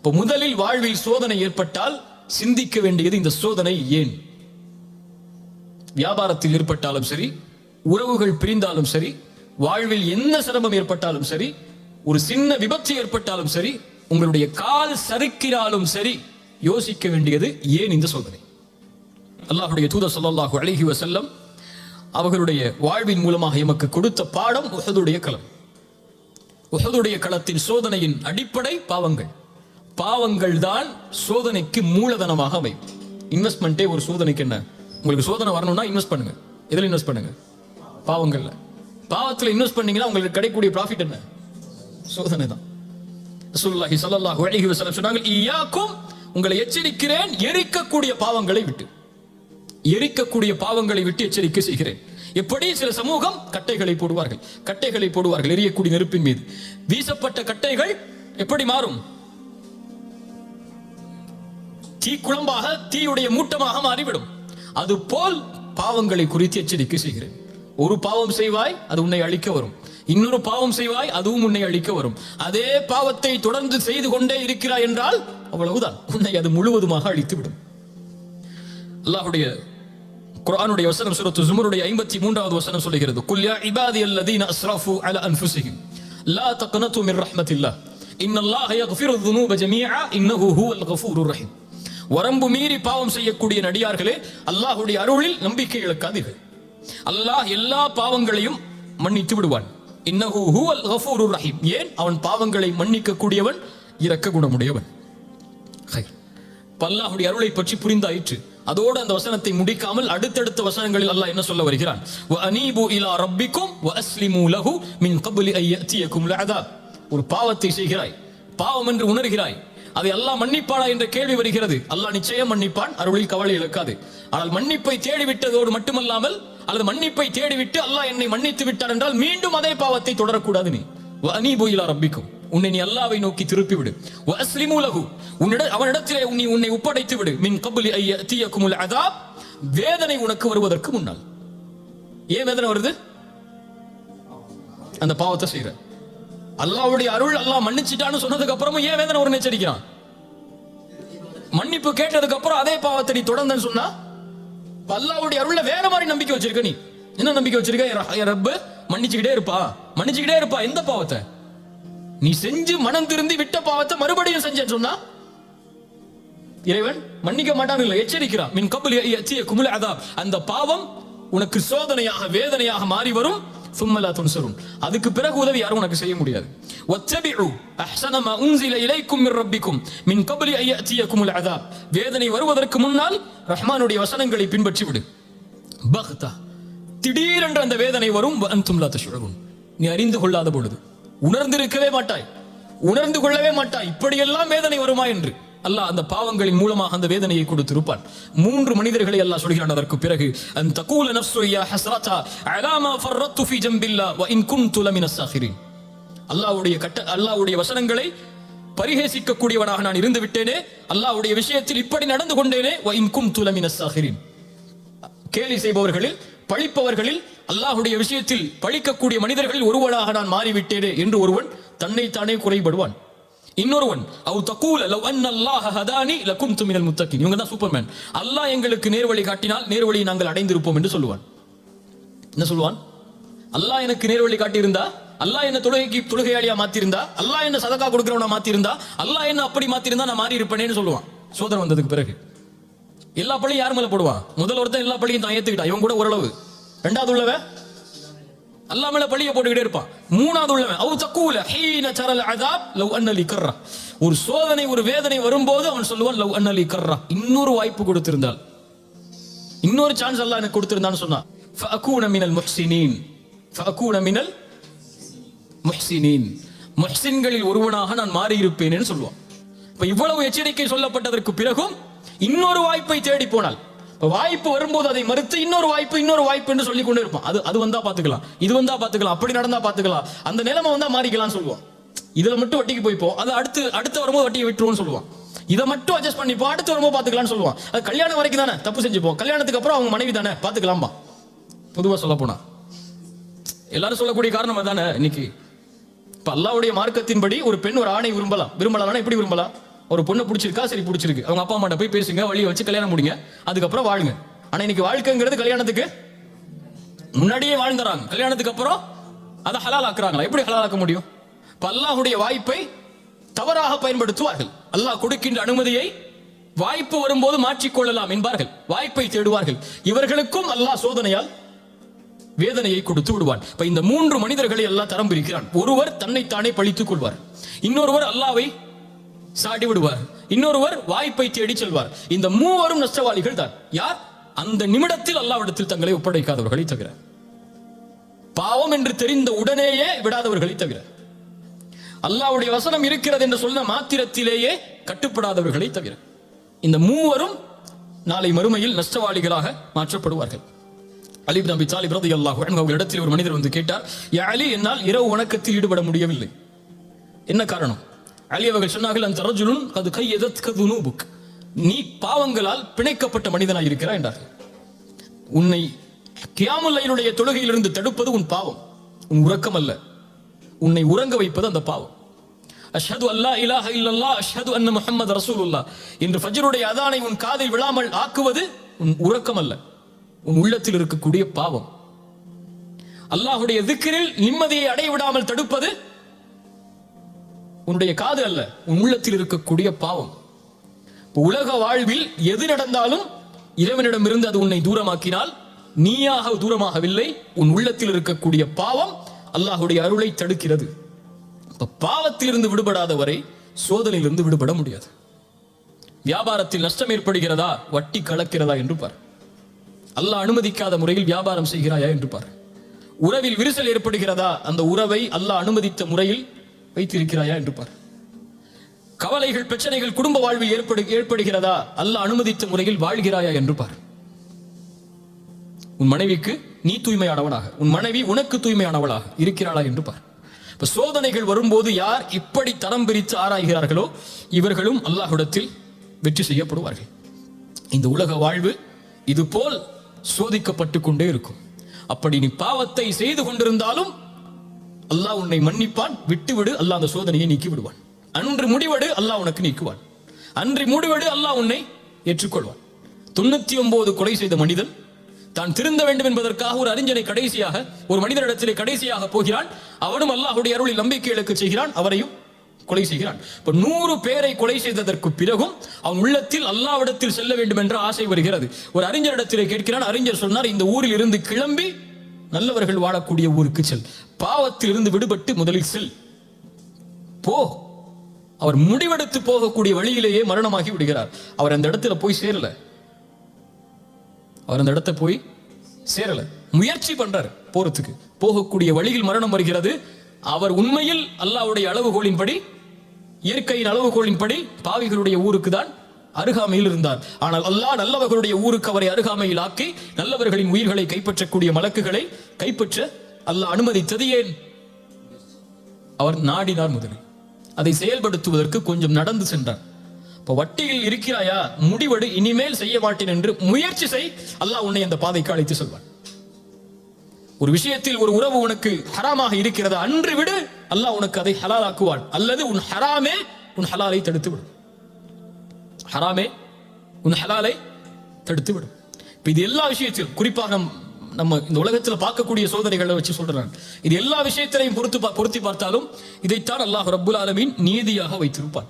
இப்போ முதலில் வாழ்வில் சோதனை ஏற்பட்டால் சிந்திக்க வேண்டியது இந்த சோதனை ஏன்? வியாபாரத்தில் ஏற்பட்டாலும் சரி உறவுகள் பிரிந்தாலும் சரி வாழ்வில் என்ன சிரமம் ஏற்பட்டாலும் சரி ஒரு சின்ன விபத்து ஏற்பட்டாலும் சரி உங்களுடைய கால் சறுக்கிறாலும் சரி யோசிக்க வேண்டியது ஏன் இந்த சோதனை? அல்லாஹுடைய தூதர் ஸல்லல்லாஹு அழகி வசல்லம் அவர்களுடைய வாழ்வின் மூலமாக எமக்கு கொடுத்த பாடம் உசதுடைய களம். உசதுடைய களத்தின் சோதனையின் அடிப்படை பாவங்கள். பாவங்கள் தான் சோதனைக்கு மூலதனமாக அமையும். இன்வெஸ்ட்மெண்ட்டே ஒரு சோதனைக்கு என்ன? உங்களுக்கு சோதனை வரணும்னா இன்வெஸ்ட் பண்ணுங்க. எதில் இன்வெஸ்ட் பண்ணுங்க? பாவங்கள்ல. பாவத்தில் இன்வெஸ்ட் பண்ணீங்கன்னா உங்களுக்கு கிடைக்கக்கூடிய ப்ராஃபிட் என்ன? சோதனை தான். ரசூலுல்லாஹி ஸல்லல்லாஹு அலைஹி வஸல்லம் சொன்னாங்க இய்யாக்கும் உங்களை எச்சரிக்கிறேன் எரிக்கக்கூடிய பாவங்களை விட்டு. எரிக்கக்கூடிய பாவங்களை விட்டு எச்சரிக்கை செய்கிறேன். எப்படி? சில சமூகம் கட்டைகளை போடுவார்கள். கட்டைகளை போடுவார்கள் எரியக்கூடிய நெருப்பின் மீது. வீசப்பட்ட கட்டைகள் எப்படி மாறும்? தீ குழம்பாக தீயுடைய மூட்டமாக மாறிவிடும். அது போல் பாவங்களை குறித்து எச்சரிக்கை செய்கிறேன். ஒரு பாவம் செய்வாய் அது உன்னை அழிக்க வரும். இன்னொரு பாவம் செய்வாய் அதுவும் உன்னை அழிக்க வரும். அதே பாவத்தை தொடர்ந்து செய்து கொண்டே இருக்கிறாய் என்றால் அவ்வளவுதான். உன்னை அது முழுவதுமாக அழித்து விடும் அல்லாஹுடைய குர்ஆனுடைய வசனம் சுமருடைய ஜுமருடைய 53வது வசனம் சொல்லுகிறது குல்யா இபாதி அல்லதீன அஸ்ராஃபு அல அன்ஃபுஸிஹிம் லா தக்னது மின் ரஹ்மத்தில்லாஹ் இன்னல்லாஹ யக்ஃபிரு ذுனூப ஜமீஆ இன்னஹு ஹுவல் கஃபூருர் ரஹீம். வரம்பு மீறி பாவம் செய்யக்கூடிய நடிகார்களே அல்லாஹுடைய அருளில் நம்பிக்கை இழக்காதீர்கள். அல்லாஹ் எல்லா பாவங்களையும் மன்னித்து விடுவான். இன்னஹு ஹுவல் கஃபூருர் ரஹீம். ஏன்? அவன் பாவங்களை மன்னிக்க கூடியவன் இரக்க குணமுடையவன். ஹைர் அருளை பற்றி புரிந்தாயிற்று. அதோடு அந்த வசனத்தை முடிக்காமல் அடுத்தடுத்த வசனங்களில் அல்லாஹ் என்ன சொல்ல வருகிறான்? வ அனீபு இலா ரப்பிக்கும் வ அஸ்லிமு லஹு மின் கபுலி ஐ யஅதியக்கும் ஒரு பாவத்தை செய்கிறாய். பாவம் என்று உணர்கிறாய். அதை அல்லாஹ் மன்னிப்பானா என்ற கேள்வி வருகிறது. அல்லாஹ் நிச்சயம் மன்னிப்பான் அருளில் கவலை இழக்காது. ஆனால் மன்னிப்பை தேடிவிட்டதோடு மட்டுமல்லாமல் அல்லது மன்னிப்பை தேடிவிட்டு அல்லாஹ் என்னை மன்னித்து விட்டார் என்றால் மீண்டும் அதே பாவத்தை தொடரக்கூடாது நீ. வ அனீபு இலா ரப்பிக்கும். உன்னை நீ அல்லாவை நோக்கி திருப்பி விடு வ உன்னிட அவனிடத்திலே நீ உன்னை ஒப்படைத்து விடு மின் கபுலி ஐய தீயக்குமுல் அதாப். வேதனை உனக்கு வருவதற்கு முன்னால். ஏன் வேதனை வருது? அந்த பாவத்தை செய்யற அல்லாவுடைய அருள் அல்லாஹ் மன்னிச்சிட்டான்னு சொன்னதுக்கு அப்புறமும் ஏன் வேதனை ஒரு எச்சரிக்கிறான் மன்னிப்பு கேட்டதுக்கு அப்புறம் அதே பாவத்தை நீ தொடர்ந்தன்னு சொன்னா அல்லாவுடைய அருள்ல வேற மாதிரி நம்பிக்கை வச்சிருக்க நீ. என்ன நம்பிக்கை வச்சிருக்க? என் ரப்பு மன்னிச்சுக்கிட்டே இருப்பா. மன்னிச்சுக்கிட்டே இருப்பா. எந்த பாவத்தை? நீ செஞ்சு மனம் திருந்தி விட்ட பாவத்தை மறுபடியும் செஞ்சேன்னு சொன்னா இறைவன் மன்னிக்க மாட்டான் இல்லை எச்சரிக்கிறான். மின் கபுல் எத்திய குமுல அதாப். அந்த பாவம் உனக்கு சோதனையாக வேதனையாக மாறி வரும். சும்மலா துன்சரும் அதுக்கு பிறகு உதவி யாரும் உனக்கு செய்ய முடியாது. வத்தபிஉ அஹ்ஸன மா உன்சில இலைக்கும் மின் ரப்பிக்கும் மின் கபலி ஐயத்தியக்கும் யஅதியக்குமுல் அதாப் வேதனை வருவதற்கு முன்னால் ரஹ்மானுடைய வசனங்களை பின்பற்றி விடு. பக்தா திடீரென்று அந்த வேதனை வரும். வ அன்தும் லா நீ அறிந்து கொள்ளாத பொழுது உணர்ந்திருக்கவே மாட்டாய். உணர்ந்து கொள்ளவே மாட்டாய். இப்படியெல்லாம் வேதனை வருமா என்று. அல்லாஹ் அந்த பாவங்களின் மூலமாக அந்த வேதனையை கொடுத்திருப்பான். மூன்று மனிதர்களை அல்லாஹ் சொல்கிறான் அதற்கு பிறகு அன் தகூல நஃப்ஸு யா ஹஸ்ரதா அலாமா ஃபர்ரத்து ஃபீ ஜம்பில்லா வ இன் குன்து லமினஸ் சாகிரின் அல்லாஹ்வுடைய கட்ட அல்லாஹ்வுடைய வசனங்களை பரிஹேசிக்கக்கூடியவனாக நான் இருந்து விட்டேனே அல்லாஹ்வுடைய விஷயத்தில் இப்படி நடந்து கொண்டேனே வ இன் குன்து லமினஸ் சாகிரின் கேலி செய்பவர்களில் பழிப்பவர்களில் அல்லாஹ்வுடைய விஷயத்தில் பழிக்கக்கூடிய மனிதர்களில் ஒருவனாக நான் மாறிவிட்டேனே என்று ஒருவன் தன்னைத்தானே குறைபடுவான். இன்னொருவன் அவ் தக்கூல லவ் அன் அல்லாஹ் ஹதானி லக்கும் துமினல் முத்தக்கின் இவங்க தான் சூப்பர்மேன். அல்லாஹ் எங்களுக்கு நேர்வழி காட்டினால் நேர்வழியை நாங்கள் அடைந்திருப்போம் என்று சொல்லுவான். என்ன சொல்லுவான்? அல்லாஹ் எனக்கு நேர்வழி காட்டியிருந்தா அல்லாஹ் என்ன தொழுகைக்கு தொழுகையாளியா மாத்திருந்தா அல்லாஹ் என்ன சதக்கா கொடுக்கிறவனா மாத்திருந்தா அல்லாஹ் என்ன அப்படி மாத்திருந்தா நான் மாறி இருப்பேனேன்னு சொல்லுவான். சோதனை வந்ததுக்கு பிறகு. எல்லா பள்ளியும் யார் மேல போடுவான்? முதல் ஒருத்தன் எல்லா பள்ளியும் தான் ஏத்துக்கிட்டான். இவன் கூட ஓரளவு. ரெண்டாவது உள்ளவன்? அல்லா மேல போட்டுக்கிட்டே இருப்பான். மூணாவது உள்ளவன் அவு தக்கூல ஹீன சரல் அதாப் லவ் அன்னலி கர்ரா. ஒரு சோதனை ஒரு வேதனை வரும்போது அவன் சொல்லுவான் லவ் அன்னலி கர்ரா. இன்னொரு வாய்ப்பு கொடுத்திருந்தால். இன்னொரு சான்ஸ் அல்லா எனக்கு கொடுத்திருந்தான்னு சொன்னான். ஃபஅகூன மினல் முஹ்சினீன். ஃபஅகூன மினல் முஹ்சினீன். முஹ்சின்களில் ஒருவனாக நான் மாறி இருப்பேன் சொல்லுவான். இப்ப இவ்வளவு எச்சரிக்கை சொல்லப்பட்டதற்கு பிறகும் இன்னொரு வாய்ப்பை தேடி போனால் வாய்ப்பு வரும்போது அதை மறுத்து இன்னொரு வாய்ப்பு இன்னொரு வாய்ப்பு என்று சொல்லி கொண்டு இருப்பான். அது அது வந்தா பாத்துக்கலாம். இது வந்தா பாத்துக்கலாம். அப்படி நடந்தா பாத்துக்கலாம். அந்த நிலைமை வந்தா மாறிக்கலாம்னு சொல்லுவான். இதுல மட்டும் வட்டிக்கு போய்ப்போம் அது அடுத்து அடுத்து வரும்போது வட்டியை விட்டுருவோம்னு சொல்லுவான். இதை மட்டும் அட்ஜஸ்ட் பண்ணிப்போம் அடுத்து வரும்போது பாத்துக்கலாம்னு சொல்லுவான். அது கல்யாணம் வரைக்கும் தானே. தப்பு செஞ்சுப்போம் கல்யாணத்துக்கு அப்புறம் அவங்க மனைவி தானே. பாத்துக்கலாம்பா. பொதுவா சொல்ல போனா. எல்லாரும் சொல்லக்கூடிய காரணம் தானே இன்னைக்கு. இப்ப அல்லாவுடைய மார்க்கத்தின்படி ஒரு பெண் ஒரு ஆணை விரும்பலாம். விரும்பலாம் எப்படி விரும்பலாம்? ஒரு பொண்ணை பிடிச்சிருக்கா? சரி பிடிச்சிருக்கு. அவங்க அப்பா அம்மாட்ட போய் பேசுங்க வழியை வச்சு கல்யாணம் முடிங்க. அதுக்கப்புறம் வாழுங்க. ஆனா இன்னைக்கு வாழ்க்கைங்கிறது கல்யாணத்துக்கு முன்னாடியே வாழ்ந்துறாங்க. கல்யாணத்துக்கு அப்புறம் அதை ஹலால் ஆக்குறாங்களா எப்படி ஹலால் ஆக்க முடியும்? இப்ப அல்லாஹுடைய வாய்ப்பை தவறாக பயன்படுத்துவார்கள். அல்லாஹ் கொடுக்கின்ற அனுமதியை வாய்ப்பு வரும்போது மாற்றிக்கொள்ளலாம் என்பார்கள். வாய்ப்பை தேடுவார்கள். இவர்களுக்கும் அல்லாஹ் சோதனையால் வேதனையை கொடுத்து விடுவான். இப்ப இந்த மூன்று மனிதர்களை எல்லாம் தரம் பிரிக்கிறான். ஒருவர் தன்னைத்தானே பழித்துக் கொள்வார். இன்னொருவர் அல்லாவை சாடி விடுவார் இன்னொருவர் வாய்ப்பை தேடி செல்வார். இந்த மூவரும் நஷ்டவாளிகள் தான். யார்? அந்த நிமிடத்தில் அல்லாவிடத்தில் தங்களை ஒப்படைக்காதவர்களை தவிர. பாவம் என்று தெரிந்த உடனேயே விடாதவர்களை தவிர. அல்லாஹ்வுடைய வசனம் இருக்கிறது என்று சொன்ன மாத்திரத்திலேயே கட்டுப்படாதவர்களை தவிர. இந்த மூவரும் நாளை மறுமையில் நஷ்டவாளிகளாக மாற்றப்படுவார்கள். அலிப் நபி தாலிப் ரலியல்லாஹு அன்ஹு அவங்க இடத்தில் ஒரு மனிதர் வந்து கேட்டார் அலி என்னால் இரவு வணக்கத்தில் ஈடுபட முடியவில்லை. என்ன காரணம்? அலி அவர்கள் சொன்னார்கள் அந்த ரஜுலுன் அது கை எதற்கு நீ பாவங்களால் பிணைக்கப்பட்ட மனிதனாய் இருக்கிறாய் என்றார்கள். உன்னை கியாமுல்லையினுடைய தொழுகையிலிருந்து தடுப்பது உன் பாவம். உன் உறக்கம் அல்ல. உன்னை உறங்க வைப்பது அந்த பாவம். அஷது அல்லா இலாஹ இல்லல்லா அஷது அன்ன முஹம்மது ரசூலுல்லா என்று ஃபஜ்ருடைய அதானை உன் காதில் விழாமல் ஆக்குவது உன் உறக்கம் அல்ல. உன் உள்ளத்தில் இருக்கக்கூடிய பாவம். அல்லாஹுடைய திக்கிரில் நிம்மதியை அடைய விடாமல் தடுப்பது உன்னுடைய காது அல்ல உன் உள்ளத்தில் இருக்கக்கூடிய பாவம். உலக வாழ்வில் எது நடந்தாலும் இறைவனிடமிருந்து அது உன்னை தூரமாக்கினால் நீயாக தூரமாகவில்லை உன் உள்ளத்தில் இருக்கக்கூடிய பாவம் அல்லாஹுடைய அருளை தடுக்கிறது. இப்ப பாவத்திலிருந்து விடுபடாத வரை சோதனையிலிருந்து விடுபட முடியாது. வியாபாரத்தில் நஷ்டம் ஏற்படுகிறதா வட்டி கலக்கிறதா என்று பார். அல்லாஹ் அனுமதிக்காத முறையில் வியாபாரம் செய்கிறாயா என்று பார். உறவில் விரிசல் ஏற்படுகிறதா அந்த உறவை அல்லாஹ் அனுமதித்த முறையில் வைத்திருக்கிறாயா என்று பார். கவலைகள் பிரச்சனைகள் குடும்ப வாழ்வில் ஏற்படு ஏற்படுகிறதா? அல்லாஹ் அனுமதித்த முறையில் வாழ்கிறாயா என்று பார். உன் மனைவிக்கு நீ தூய்மையானவனாக உன் மனைவி உனக்கு தூய்மையானவளாக இருக்கிறாளா என்று பார். இப்ப சோதனைகள் வரும்போது யார் இப்படி தரம் பிரித்து ஆராய்கிறார்களோ இவர்களும் அல்லாஹுடத்தில் வெற்றி செய்யப்படுவார்கள். இந்த உலக வாழ்வு இது போல் சோதிக்கப்பட்டு கொண்டே இருக்கும். அப்படி நீ பாவத்தை செய்து கொண்டிருந்தாலும் அல்லாஹ் உன்னை மன்னிப்பான். விட்டுவிடு அல்லாஹ் அந்த சோதனையை நீக்கி விடுவான் அன்று முடிவெடு அல்லாஹ் உனக்கு நீக்குவான். அன்று முடிவெடு அல்லாஹ் உன்னை ஏற்றுக்கொள்வான். தொண்ணூத்தி ஒன்பது கொலை செய்த மனிதன் தான் திருந்த வேண்டும் என்பதற்காக ஒரு அறிஞனை கடைசியாக ஒரு மனிதனிடத்திலே கடைசியாக போகிறான். அவனும் அல்லாஹுடைய அருளில் நம்பிக்கை இழக்க செய்கிறான் அவரையும் கொலை செய்கிறான். இப்ப நூறு பேரை கொலை செய்ததற்கு பிறகும் அவன் உள்ளத்தில் அல்லாவிடத்தில் செல்ல வேண்டும் என்ற ஆசை வருகிறது. ஒரு அறிஞரிடத்திலே கேட்கிறான் அறிஞர் சொன்னார் இந்த ஊரில் இருந்து கிளம்பி நல்லவர்கள் வாழக்கூடிய ஊருக்கு செல். பாவத்தில் இருந்து விடுபட்டு முதலில் செல். போ. அவர் முடிவெடுத்து போகக்கூடிய வழியிலேயே மரணமாகி விடுகிறார். அவர் அந்த இடத்துல போய் சேரல. அவர் அந்த இடத்தை போய் சேரல. முயற்சி பண்றார் போறதுக்கு. போகக்கூடிய வழியில் மரணம் வருகிறது. அவர் உண்மையில் அல்லாவுடைய அளவுகோலின்படி இயற்கையின் அளவுகோலின்படி பாவிகளுடைய ஊருக்கு தான் அருகாமையில் இருந்தார். ஆனால் அல்லாஹ் நல்லவர்களுடைய ஊருக்கு அவரை அருகாமையில் ஆக்கி நல்லவர்களின் உயிர்களை கைப்பற்றக்கூடிய மலக்குகளை கைப்பற்ற அல்ல அனுமதித்தது ஏன்? அவர் நாடினார் முதலில். அதை செயல்படுத்துவதற்கு கொஞ்சம் நடந்து சென்றார். இப்ப வட்டியில் இருக்கிறாயா? முடிவெடு இனிமேல் செய்ய மாட்டேன் என்று முயற்சி செய் அல்லாஹ் உன்னை அந்த பாதைக்கு அழைத்து செல்வான். ஒரு விஷயத்தில் ஒரு உறவு உனக்கு ஹராமாக இருக்கிறது அன்று விடு அல்லாஹ் உனக்கு அதை ஹலாலாக்குவான். அல்லது உன் ஹராமே உன் ஹலாலை தடுத்து விடும் ஹராமே உன் ஹலாலை தடுத்து விடும் இப்ப இது எல்லா விஷயத்திலும் குறிப்பாக நம்ம இந்த உலகத்துல பார்க்கக்கூடிய சோதனைகளை வச்சு சொல்றேன் இது எல்லா விஷயத்திலையும் பொறுத்து பா- பொருத்தி பார்த்தாலும் இதைத்தான் அல்லாஹ் ரபுல் ஆலமின் நீதியாக வைத்திருப்பான்